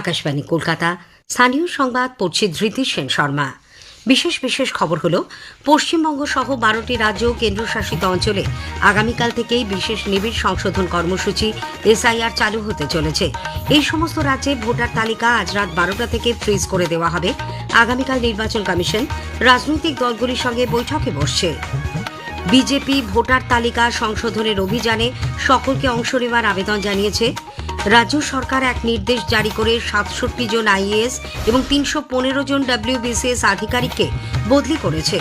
আকাশবাণী, কলকাতা। স্থানীয় সংবাদ, পড়ছি ধৃতি সেন শর্মা। বিশেষ বিশেষ খবর হলো, পশ্চিমবঙ্গ সহ বারোটি রাজ্য ও কেন্দ্রশাসিত অঞ্চলে আগামীকাল থেকেই বিশেষ নিবিড় সংশোধন কর্মসূচি এসআইআর চালু হতে চলেছে। এই সমস্ত রাজ্যে ভোটার তালিকা আজ রাত বারোটা থেকে ফ্রিজ করে দেওয়া হবে। আগামীকাল নির্বাচন কমিশন রাজনৈতিক দলগুলির সঙ্গে বৈঠকে বসছে। বিজেপি ভোটার তালিকা সংশোধনের অভিযানে সকলকে অংশ নেওয়ার আবেদন জানিয়েছে রাজ্য সরকার এক নির্দেশ জারি করে সাতষট্টি জন আইএএস এবং তিনশো পনেরো জন ডাব্লিউবিসিএস আধিকারিককে বদলি করেছে।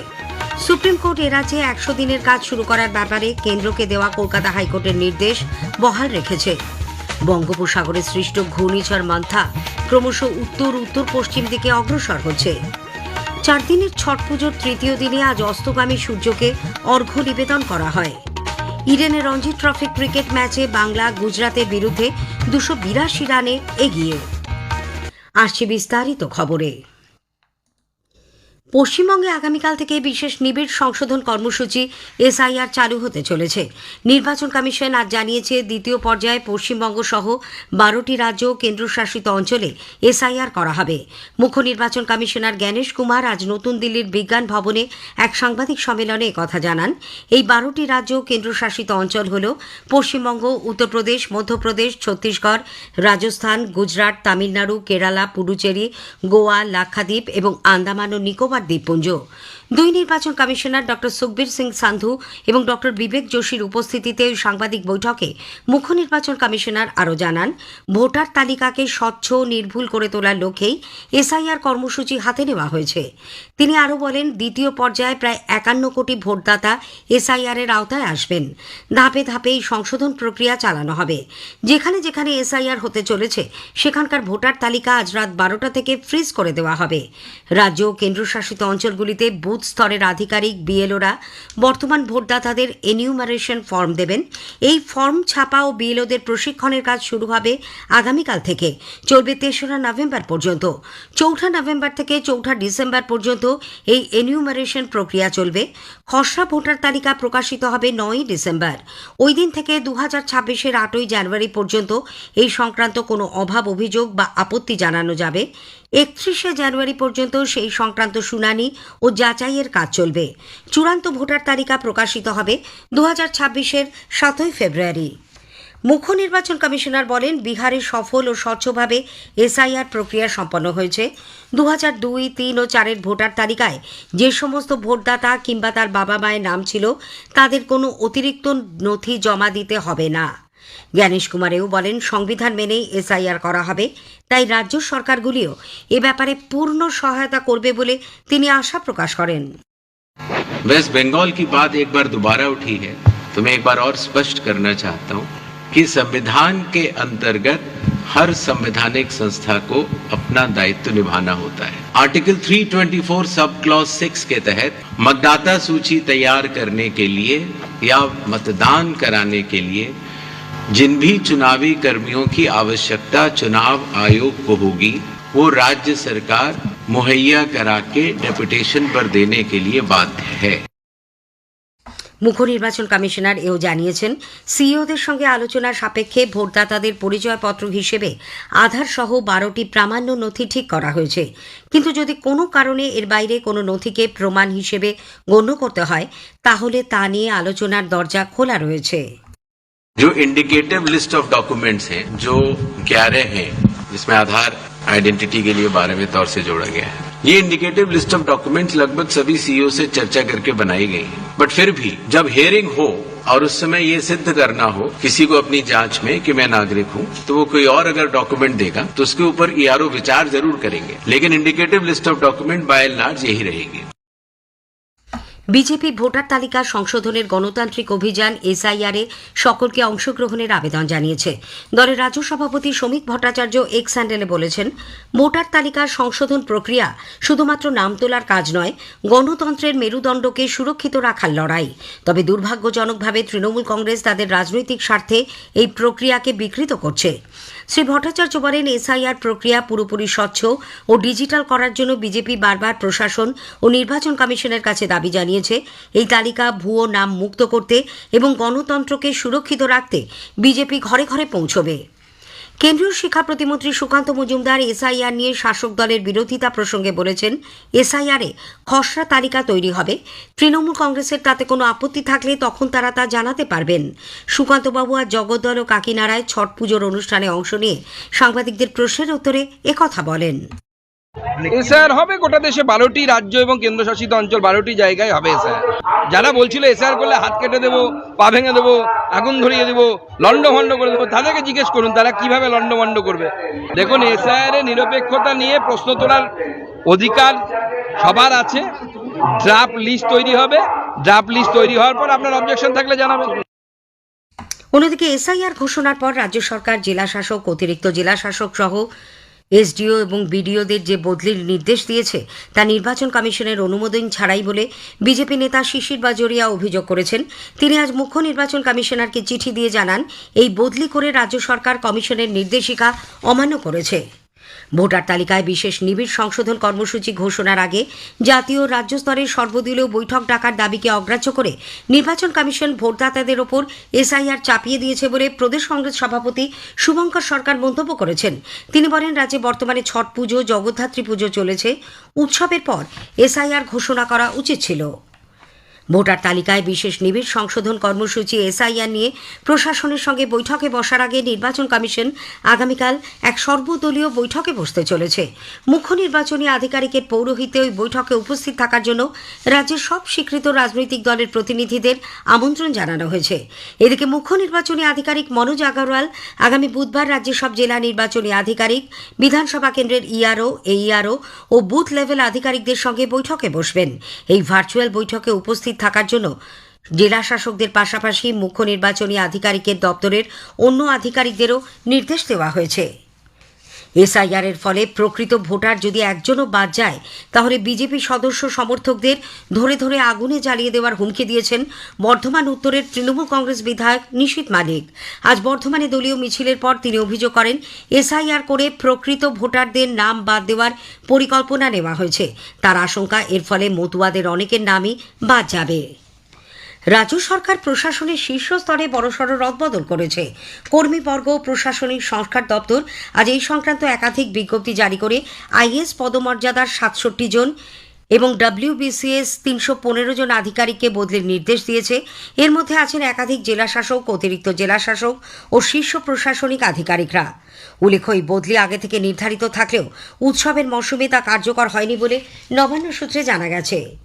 সুপ্রিম কোর্ট এ রাজ্যে একশো দিনের কাজ শুরু করার ব্যাপারে কেন্দ্রকে দেওয়া কলকাতা হাইকোর্টের নির্দেশ বহাল রেখেছে। বঙ্গোপসাগরে সৃষ্ট ঘূর্ণিঝড় মান্থা ক্রমশ উত্তর উত্তর, পশ্চিম দিকে অগ্রসর হচ্ছে। চার দিনের ছট পুজোর তৃতীয় দিনে আজ অস্তগামী সূর্যকে অর্ঘ্য নিবেদন করা হয়। ইডেনে রঞ্জি ট্রফি ক্রিকেট ম্যাচে বাংলা গুজরাতের বিরুদ্ধে দুশো বিরাশি রানে এগিয়ে। আসছে বিস্তারিত খবরে। পশ্চিমবঙ্গে আগামীকাল থেকে বিশেষ নিবিড় সংশোধন কর্মসূচি এসআইআর চালু হতে চলেছে। নির্বাচন কমিশন আজ জানিয়েছে, দ্বিতীয় পর্যায়ে পশ্চিমবঙ্গ সহ বারোটি রাজ্য ও কেন্দ্রশাসিত অঞ্চলে এসআইআর করা হবে। মুখ্য নির্বাচন কমিশনার জ্ঞানেশ কুমার আজ নতুন দিল্লির বিজ্ঞান ভবনে এক সাংবাদিক সম্মেলনে কথা জানান। এই বারোটি রাজ্য ও কেন্দ্রশাসিত অঞ্চল হল পশ্চিমবঙ্গ, উত্তরপ্রদেশ, মধ্যপ্রদেশ, ছত্তিশগড়, রাজস্থান, গুজরাট, তামিলনাড়ু, কেরালা, পুডুচেরি, গোয়া, লাক্ষাদ্বীপ এবং আন্দামান ও নিকোবর de Ponjo. দুই নির্বাচন কমিশনার ডক্টর সুখবীর সিং সান্ধু এবং ডক্টর বিবেক যোশীর উপস্থিতিতে ওই সাংবাদিক বৈঠকে মুখ্য নির্বাচন কমিশনার আরও জানান, ভোটার তালিকাকে স্বচ্ছ, নির্ভুল করে তোলার লক্ষ্যেই এসআইআর কর্মসূচি হাতে নেওয়া হয়েছে। তিনি আরও বলেন, দ্বিতীয় পর্যায়ে প্রায় একান্ন কোটি ভোটদাতা এসআইআর এর আওতায় আসবেন। ধাপে ধাপে এই সংশোধন প্রক্রিয়া চালানো হবে। যেখানে যেখানে এসআইআর হতে চলেছে, সেখানকার ভোটার তালিকা আজ রাত বারোটা থেকে ফ্রিজ করে দেওয়া হবে। রাজ্য ও কেন্দ্রশাসিত অঞ্চলগুলিতে বুথ স্তরের আধিকারিক বিএলওরা বর্তমান ভোটদাতাদের এনিউমারেশন ফর্ম দেবেন। এই ফর্ম ছাপা ও বিএলওদের প্রশিক্ষণের কাজ শুরু হবে আগামীকাল থেকে। চলবে তেসরা নভেম্বর পর্যন্ত। চৌঠা নভেম্বর থেকে চৌঠা ডিসেম্বর পর্যন্ত এই এনিউমারেশন প্রক্রিয়া চলবে। খসড়া ভোটার তালিকা প্রকাশিত হবে নয়ই ডিসেম্বর। ওই দিন থেকে দু হাজার ছাব্বিশের আটই জানুয়ারি পর্যন্ত এই সংক্রান্ত কোনো অভাব, অভিযোগ বা আপত্তি জানানো যাবে। একত্রিশে জানুয়ারি পর্যন্ত সেই সংক্রান্ত শুনানি ও যাচাইয়ের কাজ চলবে। চূড়ান্ত ভোটার তালিকা প্রকাশিত হবে দু হাজার ছাব্বিশের সাতই ফেব্রুয়ারি। মুখ্য নির্বাচন কমিশনার বলেন, বিহারে সফল ও স্বচ্ছভাবে এসআইআর প্রক্রিয়া সম্পন্ন হয়েছে। দু হাজার দুই, তিন ও চারের ভোটার তালিকায় যে সমস্ত ভোটদাতা কিংবা তার বাবা মায়ের নাম ছিল, তাদের কোনো অতিরিক্ত নথি জমা দিতে হবে না। জ্ঞানেশ কুমারেও বলেন সংবিধান মেনেই এসআইআর করা হবে তাই রাজ্য সরকারগুলিও এ ব্যাপারে পূর্ণ সহায়তা করবে বলে তিনি আশা প্রকাশ করেন वेस्ट बंगाल की बात एक बार दोबारा उठी है तो मैं एक बार और स्पष्ट करना चाहता हूं कि संविधान के अंतर्गत हर संवैधानिक संस्था को अपना दायित्व निभाना होता है आर्टिकल 324 सब क्लॉज 6 के तहत मतदाता सूची तैयार करने के लिए या मतदान कराने के लिए जिन भी चुनावी कर्मियों की आवश्यकता चुनाव आयोग को होगी वो राज्य सरकार मुहैया करा के डेपुटेशन पर देने के लिए बाध्य है মুখ্য নির্বাচন কমিশনার এও জানিয়েছেন সিইওদের সঙ্গে আলোচনার সাপেক্ষে ভোটদাতাদের পরিচয়পত্র হিসেবে আধার সহ বারোটি প্রামাণ্য নথি ঠিক করা হয়েছে কিন্তু যদি কোনো কারণে এর বাইরে কোনো নথিকে প্রমাণ হিসেবে গণ্য করতে হয় তাহলে তা নিয়ে আলোচনার দরজা খোলা রয়েছে जो इंडिकेटिव लिस्ट ऑफ़ डॉक्यूमेंट्स हैं, जो ग्यारह हैं, जिसमें आधार आइडेंटिटी के लिए बारहवें तौर से जोड़ा गया है। ये इंडिकेटिव लिस्ट ऑफ़ डॉक्यूमेंट्स लगभग सभी सीईओ से चर्चा करके बनाई गई है। बट फिर भी, जब हियरिंग हो, और उस समय ये सिद्ध करना हो, किसी को अपनी जाँच में कि मैं नागरिक हूँ तो वो कोई और अगर डॉक्यूमेंट देगा तो उसके ऊपर ईआरओ विचार ज़रूर करेंगे। लेकिन indicative list of document by large यही रहेगी। বিজেপি ভোটার তালিকা সংশোধনের গণতান্ত্রিক অভিযান এসআইআর সকলকে অংশগ্রহণের আবেদন জানিয়েছে। দলের রাজ্য সভাপতি শ্রমিক ভট্টাচার্য এক্স স্যান্ডেলে বলেছেন, ভোটার তালিকার সংশোধন প্রক্রিয়া শুধুমাত্র নাম তোলার কাজ নয়, গণতন্ত্রের মেরুদণ্ডকে সুরক্ষিত রাখার লড়াই। তবে দুর্ভাগ্যজনকভাবে তৃণমূল কংগ্রেস তাদের রাজনৈতিক স্বার্থে এই প্রক্রিয়াকে বিকৃত করছে। শ্রী ভট্টাচার্য বলেন, এসআইআর প্রক্রিয়া পুরোপুরি স্বচ্ছ ও ডিজিটাল করার জন্য বিজেপি বারবার প্রশাসন ও নির্বাচন কমিশনের কাছে দাবি জানিয়েছে। এই তালিকা ভুয়ো নাম মুক্ত করতে এবং গণতন্ত্রকে সুরক্ষিত রাখতে বিজেপি ঘরে ঘরে পৌঁছবে। কেন্দ্রীয় শিক্ষা প্রতিমন্ত্রী সুকান্ত মজুমদার এসআইআর নিয়ে শাসক দলের বিরোধিতা প্রসঙ্গে বলেছেন, এসআইআরে খসড়া তালিকা তৈরি হবে। তৃণমূল কংগ্রেসের তাতে কোনো আপত্তি থাকলে তখন তারা তা জানাতে পারবেন। সুকান্তবাবু আর জগদ্দল ও কাকিনাড়ায় ছট পুজোর অনুষ্ঠানে অংশ নিয়ে সাংবাদিকদের প্রশ্নের উত্তরে একথা বলেন। এসআর হবে গোটা দেশে বারোটি রাজ্য এবং কেন্দ্রশাসিত অঞ্চল বারোটি জায়গায় হবে এসআর। যারা বলছিল এসআর করলে হাত কেটে দেবো পা ভেঙে দেবো আগুন ধরিয়ে দেবো লন্ডভন্ড করে দেবো তাদেরকে জিজ্ঞেস করুন তারা কীভাবে লন্ডভন্ড করবে? দেখুন এসআর এর নিরপেক্ষতা নিয়ে প্রশ্ন তোলার অধিকার সবার আছে। ড্রাফট লিস্ট তৈরি হবে। ড্রাফট লিস্ট তৈরি হওয়ার পর আপনার অবজেকশন থাকলে জানাবেন। অন্যদিকে এসআইআর ঘোষণার পর রাজ্য সরকার জেলা শাসক অতিরিক্ত জেলা শাসক সহ এসডিও এবং বিডিওদের যে বদলির নির্দেশ দিয়েছে, তা নির্বাচন কমিশনের অনুমোদন ছাড়াই বলে বিজেপি নেতা শিশির বাজরিয়া অভিযোগ করেছেন। তিনি আজ মুখ্য নির্বাচন কমিশনারকে চিঠি দিয়ে জানান, এই বদলি করে রাজ্য সরকার কমিশনের নির্দেশিকা অমান্য করেছে। ভোটার তালিকায় বিশেষ নিবিড় সংশোধন কর্মসূচি ঘোষণার আগে জাতীয় রাজ্য স্তরের সর্বদলীয় বৈঠক ডাকার দাবিকে অগ্রাহ্য করে নির্বাচন কমিশন ভোটদাতাদের ওপর এসআইআর চাপিয়ে দিয়েছে বলে প্রদেশ কংগ্রেস সভাপতি শুভঙ্কর সরকার মন্তব্য করেছেন। তিনি বলেন, রাজ্যে বর্তমানে ছট পুজো, জগদ্ধাত্রী পুজো চলেছে। উৎসবের পর এসআইআর ঘোষণা করা উচিত ছিল। ভোটার তালিকায় বিশেষ নিবিড় সংশোধন কর্মসূচি এসআইআর নিয়ে প্রশাসনের সঙ্গে বৈঠকে বসার আগে নির্বাচন কমিশন আগামীকাল এক সর্বদলীয় বৈঠকে বসতে চলেছে। মুখ্য নির্বাচনী আধিকারিকের পৌরোহিত্যে ওই বৈঠকে উপস্থিত থাকার জন্য রাজ্যের সব স্বীকৃত রাজনৈতিক দলের প্রতিনিধিদের আমন্ত্রণ জানানো হয়েছে। এদিকে মুখ্য নির্বাচনী আধিকারিক মনোজ আগরওয়াল আগামী বুধবার রাজ্যের সব জেলা নির্বাচনী আধিকারিক, বিধানসভা কেন্দ্রের ইআরও, এইআরও ও বুথ লেভেল আধিকারিকদের সঙ্গে বৈঠকে বসবেন। এই ভার্চুয়াল বৈঠকে উপস্থিত থাকার জন্য জেলা শাসকদের পাশাপাশি মুখ্য নির্বাচনী আধিকারিকের দপ্তরের অন্য আধিকারিকদেরও নির্দেশ দেওয়া হয়েছে। এসআইআর এর ফলে প্রকৃত ভোটার যদি একজনও বাদ যায়, তাহলে বিজেপি সদস্য সমর্থকদের ধরে ধরে আগুনে জ্বালিয়ে দেওয়ার হুমকি দিয়েছেন বর্ধমান উত্তরের তৃণমূল কংগ্রেস বিধায়ক নিশীত মালিক। আজ বর্ধমানে দলীয় মিছিলের পর তিনি অভিযোগ করেন, এসআইআর করে প্রকৃত ভোটারদের নাম বাদ দেওয়ার পরিকল্পনা নেওয়া হয়েছে। তার আশঙ্কা এর ফলে মতুয়াদের অনেকের নামই বাদ যাবে। রাজ্য সরকার প্রশাসনের শীর্ষ স্তরে বড়সড় রদবদল করেছে। কর্মীবর্গ প্রশাসনিক সংস্কার দপ্তর আজ এই সংক্রান্ত একাধিক বিজ্ঞপ্তি জারি করে আইএস পদমর্যাদার সাতষট্টি জন এবং ডব্লিউবিসিএস তিনশো পনেরো জন আধিকারিককে বদলির নির্দেশ দিয়েছে। এর মধ্যে আছেন একাধিক জেলাশাসক, অতিরিক্ত জেলাশাসক ও শীর্ষ প্রশাসনিক আধিকারিকরা। উল্লেখ্য, এই বদলি আগে থেকে নির্ধারিত থাকলেও উৎসবের মরশুমে তা কার্যকর হয়নি বলে নবান্ন সূত্রে জানা গেছে।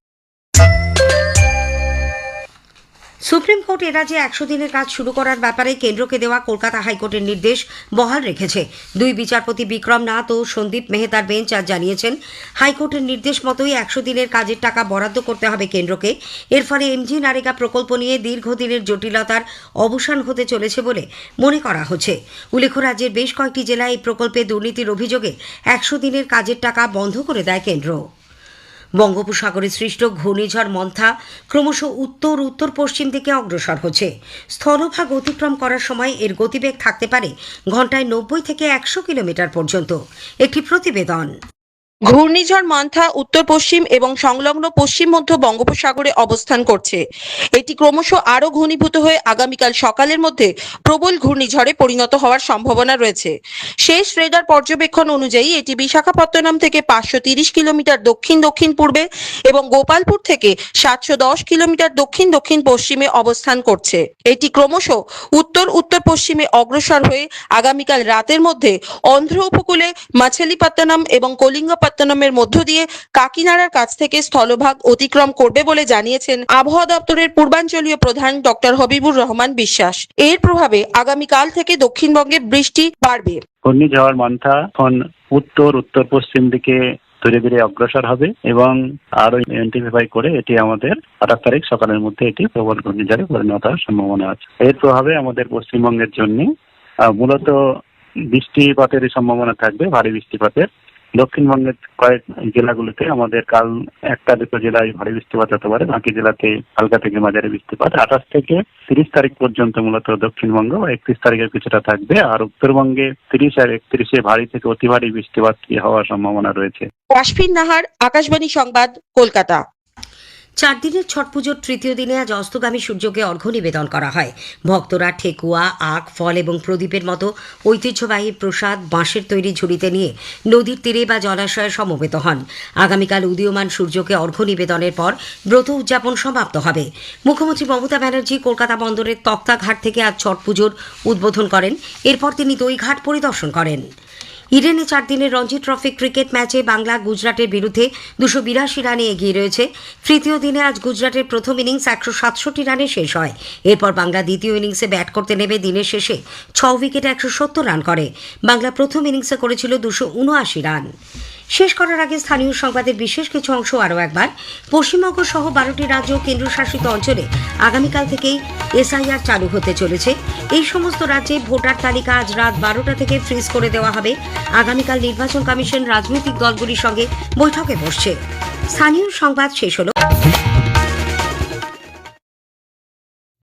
সুপ্রিম কোর্ট এ একশো দিনের কাজ শুরু করার ব্যাপারে কেন্দ্রকে দেওয়া কলকাতা হাইকোর্টের নির্দেশ বহাল রেখেছে। দুই বিচারপতি বিক্রম নাথ ও সন্দীপ মেহতার বেঞ্চ আজ জানিয়েছেন, হাইকোর্টের নির্দেশ মতোই একশো দিনের কাজের টাকা বরাদ্দ করতে হবে কেন্দ্রকে। এর ফলে এমজি নারেগা প্রকল্প নিয়ে দীর্ঘদিনের জটিলতার অবসান হতে চলেছে বলে মনে করা হচ্ছে। উল্লেখ্য, রাজ্যের বেশ কয়েকটি জেলায় এই প্রকল্পে দুর্নীতির অভিযোগে একশো দিনের কাজের টাকা বন্ধ করে দেয় কেন্দ্র। বঙ্গোপসাগরে সৃষ্ট ঘূর্ণিঝড় মন্থা ক্রমশ উত্তর উত্তর পশ্চিম দিকে অগ্রসর হচ্ছে। স্থলভাগ অতিক্রম করার সময় এর গতিবেগ থাকতে পারে ঘন্টায় নব্বই থেকে একশো কিলোমিটার পর্যন্ত। একটি প্রতিবেদন। ঘূর্ণিঝড় মান্থা উত্তর পশ্চিম এবং সংলগ্ন পশ্চিম মধ্য বঙ্গোপসাগরে অবস্থান করছে। এটি ক্রমশ আরও ঘনীভূত হয়ে আগামীকাল সকালের মধ্যে প্রবল ঘূর্ণিঝড়ে পরিণত হওয়ার সম্ভাবনা রয়েছে। শেষ রেডার পর্যবেক্ষণ অনুযায়ী এটি বিশাখাপত্তনম থেকে পাঁচশো কিলোমিটার দক্ষিণ দক্ষিণ পূর্বে এবং গোপালপুর থেকে সাতশো দশ কিলোমিটার দক্ষিণ দক্ষিণ পশ্চিমে অবস্থান করছে। এটি ক্রমশ উত্তর উত্তর পশ্চিমে অগ্রসর হয়ে আগামীকাল রাতের মধ্যে অন্ধ্র উপকূলে মাছেলিপত্তনম এবং কলিঙ্গপত্তনমের মধ্য দিয়ে কাকিনাড়ার কাছ থেকে স্থলভাগ অতিক্রম করবে বলে জানিয়েছেন আবহাওয়া দপ্তরের পূর্বাঞ্চলীয় প্রধান ডক্টর হবিবুর রহমান বিশ্বাস। এর প্রভাবে আগামীকাল থেকে দক্ষিণবঙ্গে বৃষ্টি বাড়বে। ঘূর্ণিঝড় মান্থা এখন উত্তর উত্তর পশ্চিম দিকে ধীরে ধীরে অগ্রসর হবে এবং আরও ইন্টেন্সিফাই করে এটি আমাদের আঠাশ তারিখ সকালের মধ্যে এটি প্রবল ঘূর্ণিঝড়ে পরিণত হওয়ার সম্ভাবনা আছে। এর প্রভাবে আমাদের পশ্চিমবঙ্গের জন্য মূলত বৃষ্টিপাতের সম্ভাবনা থাকবে, ভারী বৃষ্টিপাতের দক্ষিণবঙ্গের কয়েক জেলাগুলোতে আমাদের কাল একটা দুটো জেলায় ভারী বৃষ্টিপাত হতে পারে, বাকি জেলাতে হালকা থেকে মাঝারি বৃষ্টিপাত। আঠাশ থেকে তিরিশ তারিখ পর্যন্ত মূলত দক্ষিণবঙ্গ, একত্রিশ তারিখের কিছুটা থাকবে, আর উত্তরবঙ্গে তিরিশ আর একত্রিশে ভারী থেকে অতি ভারী বৃষ্টিপাত হওয়ার সম্ভাবনা রয়েছে। অশ্বিন নাহার, আকাশবাণী সংবাদ, কলকাতা। চার দিনের ছট পুজোর তৃতীয় দিনে আজ অস্তগামী সূর্যকে অর্ঘ্য নিবেদন করা হয়। ভক্তরা ঠেকুয়া, আখ, ফল এবং প্রদীপের মতো ঐতিহ্যবাহী প্রসাদ বাঁশের তৈরি ঝুড়িতে নিয়ে নদীর তীরে বা জলাশয়ে সমবেত হন। আগামীকাল উদীয়মান সূর্যকে অর্ঘ্য নিবেদনের পর ব্রত উদযাপন সমাপ্ত হবে। মুখ্যমন্ত্রী মমতা ব্যানার্জি কলকাতা বন্দরের তক্তাঘাট থেকে আজ ছট পুজোর উদ্বোধন করেন। এরপর তিনি দইঘাট পরিদর্শন করেন। ইডেনে চার দিনের রঞ্জি ট্রফি ক্রিকেট ম্যাচে বাংলা গুজরাটের বিরুদ্ধে দুশো বিরাশি রানে এগিয়ে রয়েছে। তৃতীয় দিনে আজ গুজরাটের প্রথম ইনিংস একশো সাতষট্টি রানে শেষ হয়। এরপর বাংলা দ্বিতীয় ইনিংসে ব্যাট করতে নেমে দিনের শেষে ছ উইকেটে একশো সত্তর রান করে। বাংলা প্রথম ইনিংসে করেছিল দুশো উনআশি রান। শেষ করার আগে স্থানীয় সংবাদের বিশেষ কিছু অংশ আরও একবার। পশ্চিমবঙ্গ সহ বারোটি রাজ্য কেন্দ্রশাসিত অঞ্চলে আগামীকাল থেকেই এসআইআর চালু হতে চলেছে। এই সমস্ত রাজ্যে ভোটার তালিকা আজ রাত বারোটা থেকে ফ্রিজ করে দেওয়া হবে। আগামীকাল নির্বাচন কমিশন রাজনৈতিক দলগুলির সঙ্গে বৈঠকে বসছে। স্থানীয় সংবাদ শেষ হলো।